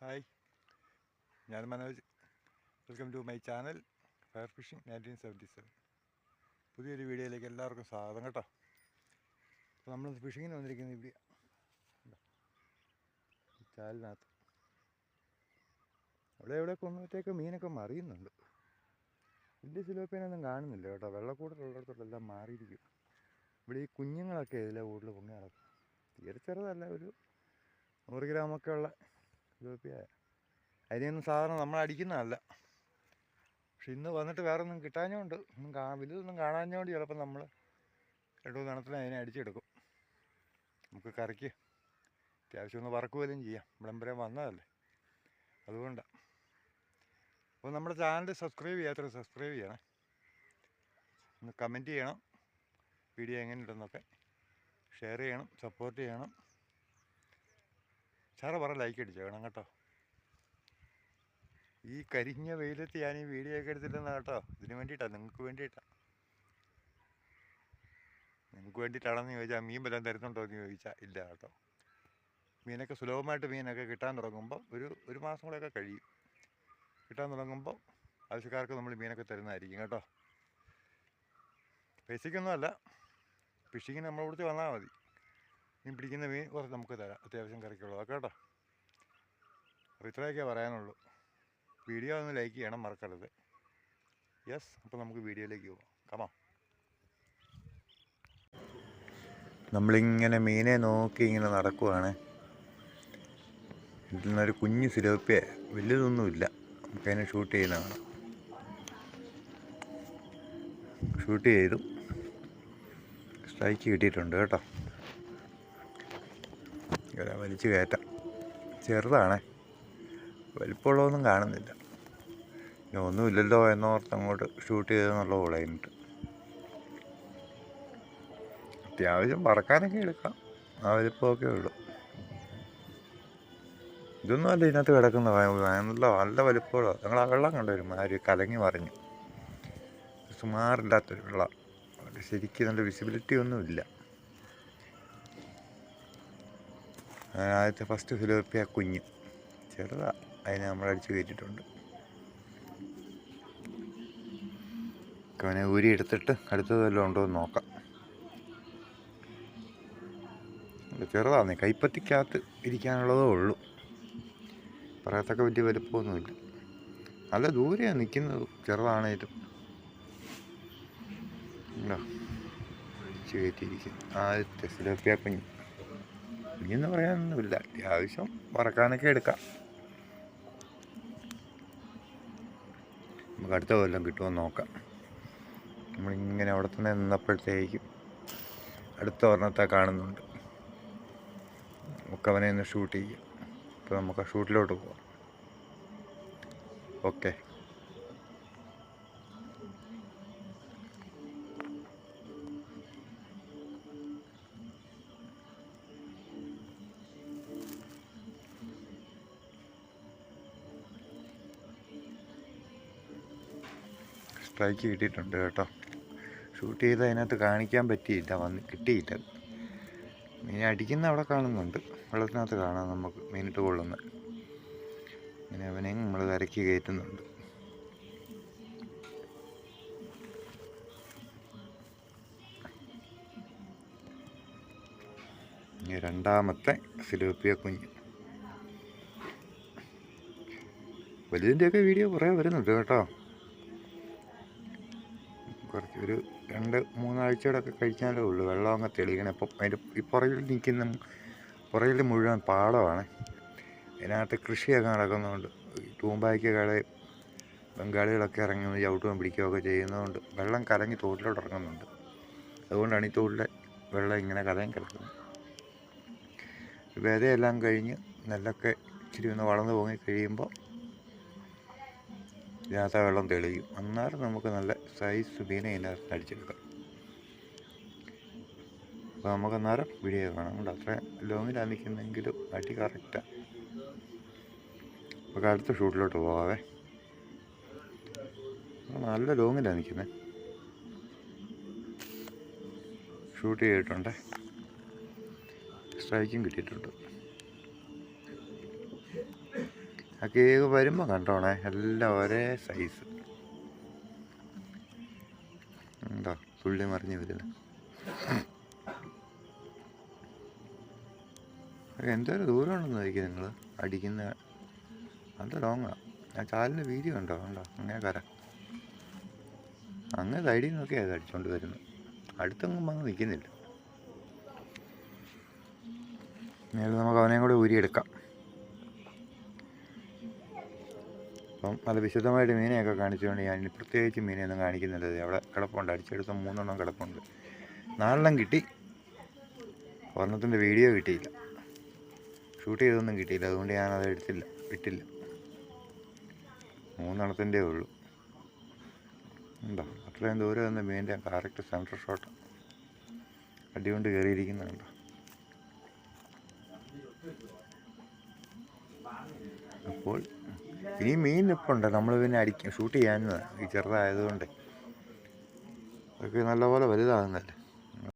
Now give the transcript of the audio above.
Hi ഞാൻ Manoj. Welcome to my channel fire fishing nineteen seventy seven പുതിയൊരു വീഡിയോയിലേക്ക് എല്ലാവർക്കും സ്വാഗതം കേട്ടോ. അപ്പോൾ നമ്മൾ ഫിഷിങ്ങിന് വന്നിരിക്കുന്നത് ഇവിടെ ചാലിനകത്ത്. അവിടെ എവിടെ കൊന്നത്തേക്ക് മീനൊക്കെ മറിയുന്നുണ്ട്. വലിയ സിലോപ്പേനൊന്നും കാണുന്നില്ല കേട്ടോ. വെള്ളക്കൂടലുള്ളിടത്തോട്ടെല്ലാം മാറിയിരിക്കും. ഇവിടെ ഈ കുഞ്ഞുങ്ങളൊക്കെ ഇതിലെ കൂടുതൽ പൊങ്ങി നടക്കും തീരെ ചെറുതല്ല ഒരു നൂറ് ഗ്രാമൊക്കെ ഉള്ള സിലോപ്പിയ അതിനെയൊന്നും സാധാരണ നമ്മൾ അടിക്കുന്നതല്ല. പക്ഷെ ഇന്ന് വന്നിട്ട് വേറെ ഒന്നും കിട്ടാഞ്ഞോണ്ട് ഒന്നും കാ വലുതൊന്നും കാണാഞ്ഞോണ്ട് ചിലപ്പോൾ നമ്മൾ രണ്ടു മൂന്ന് എണ്ണത്തിന് അതിനെ അടിച്ചെടുക്കും. നമുക്ക് കറിക്ക് അത്യാവശ്യം ഒന്ന് വറക്കുകയും ചെയ്യാം. ഇവിടം വന്നതല്ലേ. അതുകൊണ്ടാണ് അപ്പോൾ നമ്മുടെ ചാനൽ സബ്സ്ക്രൈബ് ചെയ്യാത്ത സബ്സ്ക്രൈബ് ചെയ്യണം. ഒന്ന് കമന്റ് ചെയ്യണം. വീഡിയോ എങ്ങനെയുണ്ടെന്നൊക്കെ ഷെയർ ചെയ്യണം. സപ്പോർട്ട് ചെയ്യണം. സാറ് പറ ലൈക്ക് അടിച്ചേക്കണം കേട്ടോ. ഈ കരിഞ്ഞ വെയിലത്ത് ഞാൻ ഈ വീഡിയോ ഒക്കെ എടുത്തില്ലെന്ന് കേട്ടോ. ഇതിന് വേണ്ടിയിട്ടാണ് നിങ്ങൾക്ക് വേണ്ടിയിട്ടാണ് നിങ്ങൾക്ക് വേണ്ടിയിട്ടാണെന്ന് ചോദിച്ചാൽ മീൻ വല്ലതും തരുന്നുണ്ടോ എന്ന് ചോദിച്ചാൽ ഇല്ല കേട്ടോ. മീനൊക്കെ സുലഭമായിട്ട് മീനൊക്കെ കിട്ടാൻ തുടങ്ങുമ്പോൾ ഒരു ഒരു മാസം കൂടെയൊക്കെ കഴിയും. കിട്ടാൻ തുടങ്ങുമ്പോൾ ആവശ്യക്കാർക്ക് നമ്മൾ മീനൊക്കെ തരുന്നതായിരിക്കും കേട്ടോ. പൈസയ്ക്കൊന്നുമല്ല ഫിഷിങ്ങിന് നമ്മളെ വിളിച്ച് വന്നാൽ മതി. മീൻ പിടിക്കുന്ന മീൻ കുറച്ച് നമുക്ക് തരാം. അത്യാവശ്യം കറിക്കുള്ളതൊക്കെ കേട്ടോ. അപ്പോൾ ഇത്രയൊക്കെ പറയാനുള്ളൂ. വീഡിയോ ഒന്ന് ലൈക്ക് ചെയ്യണം മറക്കരുത്. യെസ് അപ്പോൾ നമുക്ക് വീഡിയോയിലേക്ക് പോകാം കമാ നമ്മളിങ്ങനെ മീനെ നോക്കി ഇങ്ങനെ നടക്കുവാണ്. ഇതിൽ നിന്നൊരു കുഞ്ഞ് സിലോപ്പിയെ വലിയതൊന്നുമില്ല നമുക്കതിനെ ഷൂട്ട് ചെയ്യുന്നതാണ് ഷൂട്ട് ചെയ്തു സ്ട്രൈക്ക് കിട്ടിയിട്ടുണ്ട് കേട്ടോ. ഇവരെ വലിച്ചു കയറ്റാം. ചെറുതാണേ. വലിപ്പമുള്ളതൊന്നും കാണുന്നില്ല. ഒന്നുമില്ലല്ലോ എന്നോർത്ത് അങ്ങോട്ട് ഷൂട്ട് ചെയ്തെന്നുള്ള കഴിഞ്ഞിട്ട്. അത്യാവശ്യം പറക്കാനൊക്കെ എടുക്കാം. ആ വലിപ്പമൊക്കെ ഉള്ളു. ഇതൊന്നും അല്ല ഇതിനകത്ത് കിടക്കുന്ന നല്ല നല്ല വലിപ്പമുള്ള. ഞങ്ങൾ ആ വെള്ളം കണ്ടുവരും ആര് കലങ്ങി മറിഞ്ഞു. സുമാറില്ലാത്തൊരു വെള്ളം. ശരിക്കും നല്ല വിസിബിലിറ്റി ഒന്നുമില്ല. ആദ്യത്തെ ഫസ്റ്റ് ഫിലോപ്പിയ കുഞ്ഞ്. ചെറുതാ. അതിനെ നമ്മൾ അടിച്ചു കയറ്റിയിട്ടുണ്ട്. അവനെ ഊരി എടുത്തിട്ട് അടുത്തത് വല്ലതും ഉണ്ടോ എന്ന് നോക്കാം. ചെറുതാണ് കൈപ്പത്തിക്കകത്ത് ഇരിക്കാനുള്ളതേ ഉള്ളൂ. പറയത്തക്ക വലിയ വലുപ്പമൊന്നുമില്ല. നല്ല ദൂരെയാണ് നിൽക്കുന്നത് ചെറുതാണേലും. കയറ്റിയിരിക്കുന്നു. ആദ്യത്തെ സിലോപ്പിയ കുഞ്ഞ്. കുഞ്ഞെന്ന് പറയാനൊന്നുമില്ല. അത്യാവശ്യം വറക്കാനൊക്കെ എടുക്കാം. നമുക്ക് അടുത്ത കൊല്ലം കിട്ടുമോ നോക്കാം. നമ്മളിങ്ങനെ അവിടെ തന്നെ നിന്നപ്പോഴത്തേക്കും അടുത്ത ഒരെണ്ണത്തെ കാണുന്നുണ്ട്. നമുക്ക് അവനെ ഒന്ന് ഷൂട്ട് ചെയ്യാം. അപ്പോൾ നമുക്ക് ആ ഷൂട്ടിലോട്ട് പോവാം. ഓക്കെ. സ്ട്രൈക്ക് കിട്ടിയിട്ടുണ്ട് കേട്ടോ. ഷൂട്ട് ചെയ്ത് അതിനകത്ത് കാണിക്കാൻ പറ്റിയില്ല വന്ന് കിട്ടിയില്ല. മീൻ അടിക്കുന്ന അവിടെ കാണുന്നുണ്ട്. വെള്ളത്തിനകത്ത് കാണാം നമുക്ക് മീനിട്ട് കൊള്ളുന്ന അങ്ങനെ അവനെ നമ്മൾ കരയ്ക്ക് കയറ്റുന്നുണ്ട്. രണ്ടാമത്തെ സിലോപ്പിയ കുഞ്ഞ്. വലുതിന്റെയൊക്കെ വീഡിയോ കുറേ വരുന്നുണ്ട് കേട്ടോ. ഒരു രണ്ട് മൂന്നാഴ്ചയുടെ ഒക്കെ കഴിക്കാനേ ഉള്ളൂ. വെള്ളം അങ്ങ് തെളിയണം. ഇപ്പം അതിന്റെ ഈ പുറകിൽ നിൽക്കുന്ന പുറകിൽ മുഴുവൻ പാടമാണ്. അതിനകത്ത് കൃഷിയൊക്കെ നടക്കുന്നതുകൊണ്ട് തൂമ്പായ്ക്ക് കട ബംഗാളികളൊക്കെ ഇറങ്ങുന്നത് ചവിട്ടുകയും പിടിക്കുകയൊക്കെ ചെയ്യുന്നതുകൊണ്ട് വെള്ളം കലങ്ങി തോട്ടിലോട്ട് ഇറങ്ങുന്നുണ്ട്. അതുകൊണ്ടാണ് ഈ തോട്ടിലെ വെള്ളം ഇങ്ങനെ കലങ്ങി കിടക്കുന്നത്. വിതയെല്ലാം കഴിഞ്ഞ് നെല്ലൊക്കെ ഇച്ചിരി ഒന്ന് വളർന്നു പോങ്ങി കഴിയുമ്പോൾ ഇതിനകത്ത് വെള്ളം തെളിയും. അന്നേരം നമുക്ക് നല്ല സൈസ് മീനെ ഇതിനകത്ത് അടിച്ചെടുക്കാം. അപ്പോൾ നമുക്ക് അന്നേരം വീഡിയോ കാണാം കൊണ്ട്? അത്ര ലോങ്ങിലാണ് നിൽക്കുന്നെങ്കിലും അടി കറക്റ്റാണ് നമുക്ക് അടുത്ത ഷൂട്ടിലോട്ട് പോകാവേ നല്ല ലോങ്ങിലാണ് നിൽക്കുന്നത് ഷൂട്ട് ചെയ്തിട്ടുണ്ട്. സ്ട്രൈക്കും കിട്ടിയിട്ടുണ്ട്. ആ കേക്ക് വരുമ്പോൾ കണ്ടോണേ എല്ലാം ഒരേ സൈസ് എന്താ തുള്ളി മറിഞ്ഞു വരുന്നത് എന്തൊരു ദൂരമുണ്ടെന്ന് നോക്കി നിങ്ങൾ അടിക്കുന്ന അത് ലോങ്ങാ ആ. ചാലിന്റെ വീതി ഉണ്ടോ? ഉണ്ടോ? അങ്ങനെ കര. അങ്ങനെ സൈഡിൽ നിന്നൊക്കെ അത് അടിച്ചോണ്ട് വരുന്നു അടുത്തൊന്നും വന്ന് നിൽക്കുന്നില്ല നേരെ നമുക്ക് അവനെയും കൂടെ ഊരിയെടുക്കാം. അപ്പം അത് വിശദമായിട്ട് മീനെയൊക്കെ കാണിച്ചുകൊണ്ട് ഞാൻ പ്രത്യേകിച്ച് മീനെയൊന്നും കാണിക്കുന്നില്ല. അവിടെ കിടപ്പുണ്ട്. അടിച്ചെടുത്ത മൂന്നെണ്ണം കിടപ്പുണ്ട്. നാലെണ്ണം കിട്ടി. ഒരെണ്ണത്തിന്റെ വീഡിയോ കിട്ടിയില്ല. ഷൂട്ട് ചെയ്തൊന്നും കിട്ടിയില്ല. അതുകൊണ്ട് ഞാനത് എടുത്തില്ല. വിട്ടില്ല. മൂന്നെണ്ണത്തിന്റെ ഉള്ളൂ. ഉണ്ടോ? അത്രയും ദൂരം നിന്ന് മീന്റെ കറക്റ്റ് സെന്റർ ഷോട്ട് അടികൊണ്ട് കയറിയിരിക്കുന്നുണ്ടോ? അപ്പോൾ ഇനി മീൻ നിൽപ്പുണ്ട് നമ്മൾ പിന്നെ അടിക്കും ഷൂട്ട് ചെയ്യാൻ ഈ ചെറുതായതുകൊണ്ട്. അതൊക്കെ നല്ലപോലെ വലുതാകുന്നല്ലേ